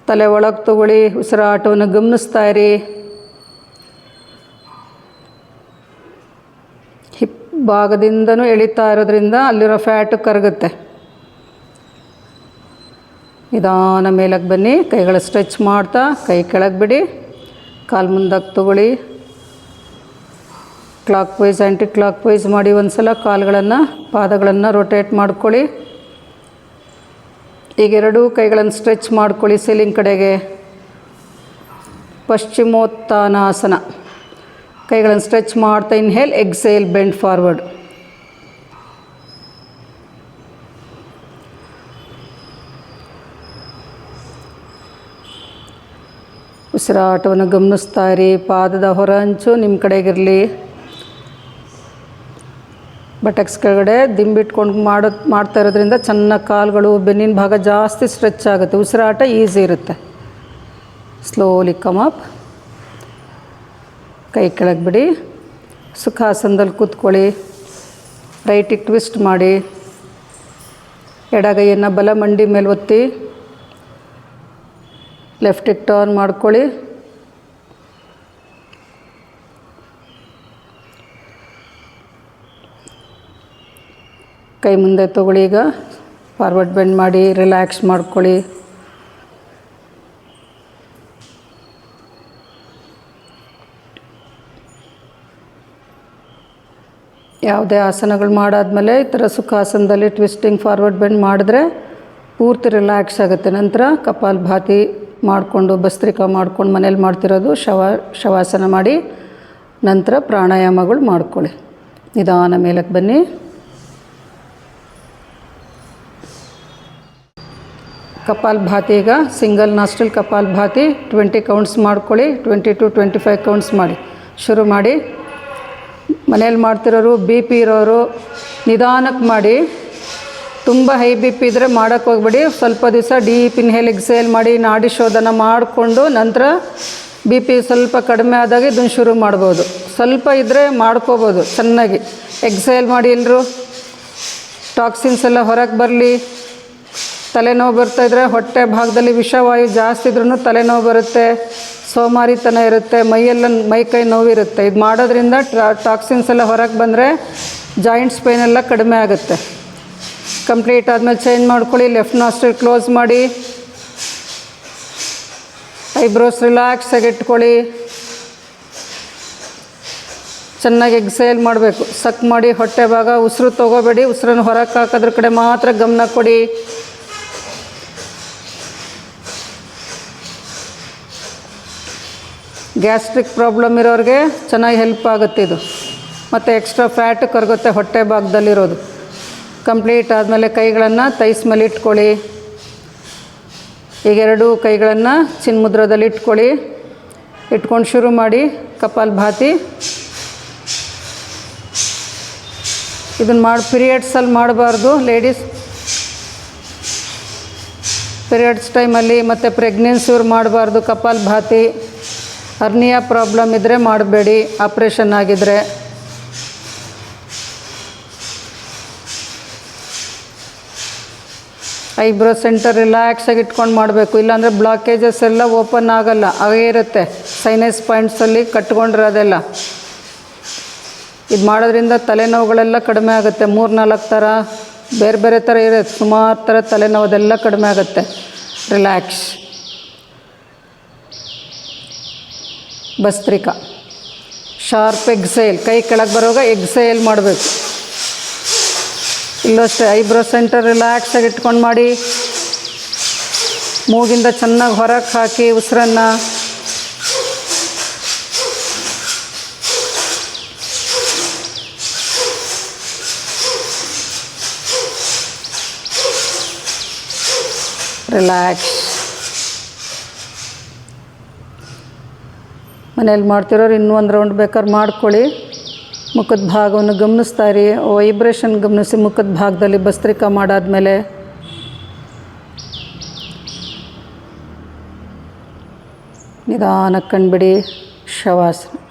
ತಲೆ ಒಳಗೆ ತಗೊಳ್ಳಿ, ಉಸಿರಾಟವನ್ನು ಗಮನಿಸ್ತಾ ಇರಿ. ಹಿಪ್ ಭಾಗದಿಂದನೂ ಎಳಿತಾ ಇರೋದ್ರಿಂದ ಅಲ್ಲಿರೋ ಫ್ಯಾಟ್ ಕರಗುತ್ತೆ. ನಿಧಾನ ಮೇಲಕ್ಕೆ ಬನ್ನಿ, ಕೈಗಳ ಸ್ಟ್ರೆಚ್ ಮಾಡ್ತಾ ಕೈ ಕೆಳಗೆ ಬಿಡಿ, ಕಾಲು ಮುಂದಕ್ಕೆ ತಗೊಳ್ಳಿ. Clockwise anticlockwise ಮಾಡಿ ಒಂದು ಸಲ ಕಾಲುಗಳನ್ನು, ಪಾದಗಳನ್ನು ರೊಟೇಟ್ ಮಾಡ್ಕೊಳ್ಳಿ. ಈಗ ಎರಡೂ ಕೈಗಳನ್ನು ಸ್ಟ್ರೆಚ್ ಮಾಡ್ಕೊಳ್ಳಿ ಸೀಲಿಂಗ್ ಕಡೆಗೆ. ಪಶ್ಚಿಮೋತ್ಥಾನಾಸನ. ಕೈಗಳನ್ನು ಸ್ಟ್ರೆಚ್ ಮಾಡ್ತಾ ಇನ್ಹೇಲ್ ಎಕ್ಸೇಲ್ ಬೆಂಡ್ ಫಾರ್ವರ್ಡ್ ಉಸಿರಾಟವನ್ನು ಗಮನಿಸ್ತಾ ಇರಿ, ಪಾದದ ಹೊರಂಚು ನಿಮ್ಮ ಕಡೆಗಿರಲಿ. ಬಟಕ್ಸ್ ಕೆಳಗಡೆ ದಿಂಬಿಟ್ಕೊಂಡು ಮಾಡೋ, ಮಾಡ್ತಾ ಇರೋದ್ರಿಂದ ಚೆನ್ನಾಗಿ ಕಾಲುಗಳು, ಬೆನ್ನಿನ ಭಾಗ ಜಾಸ್ತಿ ಸ್ಟ್ರೆಚ್ ಆಗುತ್ತೆ. ಉಸಿರಾಟ ಈಸಿ ಇರುತ್ತೆ. ಸ್ಲೋಲಿ ಕಮ್ ಅಪ್ ಕೈ ಕೆಳಗೆ ಬಿಡಿ. ಸುಖಾಸನದಲ್ಲಿ ಕೂತ್ಕೊಳ್ಳಿ. ರೈಟಿಗೆ ಟ್ವಿಸ್ಟ್ ಮಾಡಿ. ಎಡಗೈಯನ್ನು ಬಲ ಮಂಡಿ ಮೇಲೆ ಒತ್ತಿ ಲೆಫ್ಟಿಗೆ ಟರ್ನ್ ಮಾಡ್ಕೊಳ್ಳಿ. ಕೈ ಮುಂದೆ ತಗೊಳ್ಳಿ ಈಗ. ಫಾರ್ವರ್ಡ್ ಬೆಂಡ್ ಮಾಡಿ ರಿಲ್ಯಾಕ್ಸ್ ಮಾಡ್ಕೊಳ್ಳಿ. ಯಾವುದೇ ಆಸನಗಳು ಮಾಡಾದಮೇಲೆ ಈ ಥರ ಸುಖಾಸನದಲ್ಲಿ ಟ್ವಿಸ್ಟಿಂಗ್ ಫಾರ್ವರ್ಡ್ ಬೆಂಡ್ ಮಾಡಿದ್ರೆ ಪೂರ್ತಿ ರಿಲ್ಯಾಕ್ಸ್ ಆಗುತ್ತೆ. ನಂತರ ಕಪಾಲ್ ಭಾತಿ ಮಾಡಿಕೊಂಡು, ಭಸ್ತ್ರಿಕಾ ಮಾಡ್ಕೊಂಡು ಮನೇಲಿ ಮಾಡ್ತಿರೋದು ಶವ, ಶವಾಸನ ಮಾಡಿ, ನಂತರ ಪ್ರಾಣಾಯಾಮಗಳು ಮಾಡ್ಕೊಳ್ಳಿ. ನಿಧಾನ ಮೇಲಕ್ಕೆ ಬನ್ನಿ. ಕಪಾಲ್ ಭಾತಿ ಈಗ ಸಿಂಗಲ್ ನಾಸ್ಟ್ರಲ್ ಕಪಾಲ್ ಭಾತಿ ಟ್ವೆಂಟಿ ಕೌಂಟ್ಸ್ ಮಾಡ್ಕೊಳ್ಳಿ twenty to twenty five counts ಮಾಡಿ. ಶುರು ಮಾಡಿ. ಮನೇಲಿ ಮಾಡ್ತಿರೋರು ಬಿ ಪಿ ಇರೋರು ನಿಧಾನಕ್ಕೆ ಮಾಡಿ. ತುಂಬ ಹೈ ಬಿ ಪಿ ಇದ್ದರೆ ಮಾಡೋಕ್ಕೆ ಹೋಗ್ಬೇಡಿ. ಸ್ವಲ್ಪ ದಿವಸ ಡೀಪ್ ಇನ್ಹೇಲ್ ಎಕ್ಸೇಲ್ ಮಾಡಿ, ನಾಡಿ ಶೋಧನ ಮಾಡಿಕೊಂಡು ನಂತರ ಬಿ ಪಿ ಸ್ವಲ್ಪ ಕಡಿಮೆ ಆದಾಗ ಇದನ್ನು ಶುರು ಮಾಡ್ಬೋದು. ಸ್ವಲ್ಪ ಇದ್ದರೆ ಮಾಡ್ಕೋಬೋದು, ಚೆನ್ನಾಗಿ. ಎಕ್ಸೇಲ್ ಮಾಡಿ ಎಲ್ಲರೂ ಟಾಕ್ಸಿನ್ಸ್ ಎಲ್ಲ ಹೊರಗೆ ಬರಲಿ. ತಲೆನೋವು ಬರ್ತಾಯಿದ್ರೆ ಹೊಟ್ಟೆ ಭಾಗದಲ್ಲಿ ವಿಷವಾಯು ಜಾಸ್ತಿ ಇದ್ರೂ ತಲೆನೋವು ಬರುತ್ತೆ, ಸೋಮಾರಿತನ ಇರುತ್ತೆ, ಮೈಯೆಲ್ಲ, ಮೈ ಕೈ ನೋವಿರುತ್ತೆ. ಇದು ಮಾಡೋದ್ರಿಂದ ಟಾಕ್ಸಿನ್ಸ್ ಎಲ್ಲ ಹೊರಗೆ ಬಂದರೆ ಜಾಯಿಂಟ್ಸ್ ಪೇನ್ ಎಲ್ಲ ಕಡಿಮೆ ಆಗುತ್ತೆ. ಕಂಪ್ಲೀಟ್ ಆದಮೇಲೆ ಚೇಂಜ್ ಮಾಡ್ಕೊಳ್ಳಿ, ಲೆಫ್ಟ್ ನಾಸ್ಟ್ರಿ ಕ್ಲೋಸ್ ಮಾಡಿ. ಐಬ್ರೋಸ್ ರಿಲ್ಯಾಕ್ಸ್ ಆಗಿ ಇಟ್ಕೊಳ್ಳಿ. ಚೆನ್ನಾಗಿ ಎಕ್ಸೇಲ್ ಮಾಡಬೇಕು. ಸಕ್ ಮಾಡಿ ಹೊಟ್ಟೆ ಭಾಗ ಉಸಿರು ತೊಗೋಬೇಡಿ, ಉಸಿರನ್ನು ಹೊರಕ್ಕೆ ಹಾಕೋದ್ರ ಕಡೆ ಮಾತ್ರ ಗಮನ ಕೊಡಿ. ಗ್ಯಾಸ್ಟ್ರಿಕ್ ಪ್ರಾಬ್ಲಮ್ ಇರೋರಿಗೆ ಚೆನ್ನಾಗಿ ಹೆಲ್ಪ್ ಆಗುತ್ತೆ ಇದು. ಮತ್ತು ಎಕ್ಸ್ಟ್ರಾ ಫ್ಯಾಟ್ ಕರಗುತ್ತೆ ಹೊಟ್ಟೆ ಭಾಗದಲ್ಲಿರೋದು. ಕಂಪ್ಲೀಟ್ ಆದಮೇಲೆ ಕೈಗಳನ್ನು ತೈಸ್ ಮೇಲೆ ಇಟ್ಕೊಳ್ಳಿ. ಈಗ ಎರಡೂ ಕೈಗಳನ್ನು ಚಿನ್ಮುದ್ರದಲ್ಲಿ ಇಟ್ಕೊಳ್ಳಿ. ಇಟ್ಕೊಂಡು ಶುರು ಮಾಡಿ ಕಪಾಲ್ ಭಾತಿ. ಇದನ್ನು ಮಾಡಿ ಪಿರಿಯಡ್ಸಲ್ಲಿ ಮಾಡಬಾರ್ದು ಲೇಡೀಸ್ ಪೀರಿಯಡ್ಸ್ ಟೈಮಲ್ಲಿ ಮತ್ತು ಪ್ರೆಗ್ನೆನ್ಸಿಯವ್ರು ಮಾಡಬಾರ್ದು ಕಪಾಲ್ ಭಾತಿ. ಹರ್ನಿಯಾ ಪ್ರಾಬ್ಲಮ್ ಇದ್ದರೆ ಮಾಡಬೇಡಿ, ಆಪ್ರೇಷನ್ ಆಗಿದ್ದರೆ ಐಬ್ರೋ ಸೆಂಟರ್ ರಿಲ್ಯಾಕ್ಸ್ ಆಗಿ ಇಟ್ಕೊಂಡು ಮಾಡಬೇಕು, ಇಲ್ಲಾಂದರೆ ಬ್ಲಾಕೇಜಸ್ ಎಲ್ಲ ಓಪನ್ ಆಗಲ್ಲ, ಹಾಗೇ ಇರುತ್ತೆ. ಸೈನಸ್ ಪಾಯಿಂಟ್ಸಲ್ಲಿ ಕಟ್ಕೊಂಡಿರೋದೆಲ್ಲ ಇದು ಮಾಡೋದ್ರಿಂದ ತಲೆನೋವುಗಳೆಲ್ಲ ಕಡಿಮೆ ಆಗುತ್ತೆ ಮೂರು ನಾಲ್ಕು ಥರ, ಬೇರೆ ಬೇರೆ ಥರ ಇರುತ್ತೆ, ಸುಮಾರು ಥರ ತಲೆನೋವು ಅದೆಲ್ಲ ಕಡಿಮೆ ಆಗುತ್ತೆ. ರಿಲ್ಯಾಕ್ಸ್. ಭಸ್ತ್ರಿಕಾ. ಶಾರ್ಪ್ ಎಗ್ಸೇಲ್ ಕೈ ಕೆಳಗೆ ಬರೋವಾಗ ಎಗ್ಸೇಲ್ ಮಾಡಬೇಕು. ಇಲ್ಲೂ ಅಷ್ಟೇ ಐಬ್ರೋ ಸೆಂಟರ್ ರಿಲ್ಯಾಕ್ಸಾಗಿ ಇಟ್ಕೊಂಡು ಮಾಡಿ. ಮೂಗಿಂದ ಚೆನ್ನಾಗಿ ಹೊರಗೆ ಹಾಕಿ ಉಸಿರನ್ನು. ರಿಲ್ಯಾಕ್ಸ್ ಮನೇಲಿ ಮಾಡ್ತಿರೋರು ಇನ್ನೂ ಒಂದು ರೌಂಡ್ ಬೇಕಾದ್ರೆ ಮಾಡ್ಕೊಳ್ಳಿ. ಮುಖದ ಭಾಗವನ್ನು ಗಮನಿಸ್ತಾ ಇರಿ. ವೈಬ್ರೇಷನ್ ಗಮನಿಸಿ ಮುಖದ ಭಾಗದಲ್ಲಿ ಭಸ್ತ್ರಿಕಾ ಮಾಡಾದಮೇಲೆ. ನಿಧಾನಕ್ಕೆ ಕಂಡುಬಿಡಿ ಶವಾಸನ.